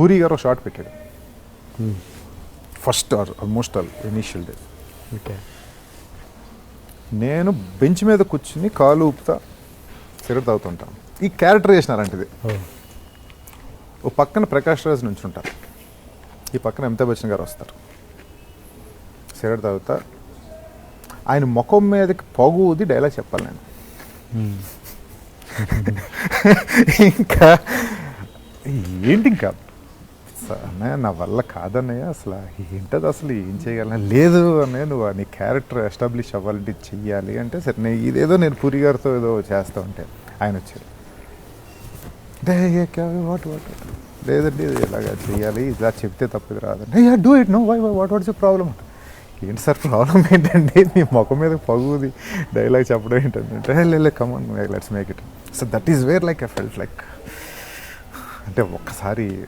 పూరి గారు షార్ట్ పెట్టాడు first or almost all initial day okay నేను బెంచ్ మీద కూర్చుని కాలు ఊపుతా సిగరెట్ తాగుతుంటాను ఈ క్యారెక్టరైజేషన్ అలాంటిది. ఓ. ఓ పక్కన ప్రకాష్ రాజ్ నుంచి ఉంటారు ఈ పక్కన అమితాబ్ బచ్చన్ గారు వస్తారు. సిగరెట్ తాగుతా. ఆయన ముఖం మీదకి పొగు ఊది డైలాగ్ చెప్పాలి నేను. ఇంకా ఏంటి ఇంకా? అన్నయ్య నా వల్ల కాదన్నయ్య అసలు ఏంటది అసలు ఏం చేయగలను లేదు అన్నయ్య నువ్వు నీ క్యారెక్టర్ ఎస్టాబ్లిష్ అవ్వాలంటే చెయ్యాలి అంటే సరే నేను ఇదేదో నేను పూరి గారితో ఏదో చేస్తూ ఉంటే ఆయన వచ్చారు. What what? లేదండి ఇది ఇలాగా చేయాలి ఇలా చెప్తే తప్పది రాదండి do it no why what what's problem? ఏంటి సార్ ప్రాబ్లం ఏంటండి? మీ ముఖం మీద పగుది డైలాగ్ చెప్పడం ఏంటంటే లేదు come on let's make it so that is where like I felt like అంటే ఒక్కసారి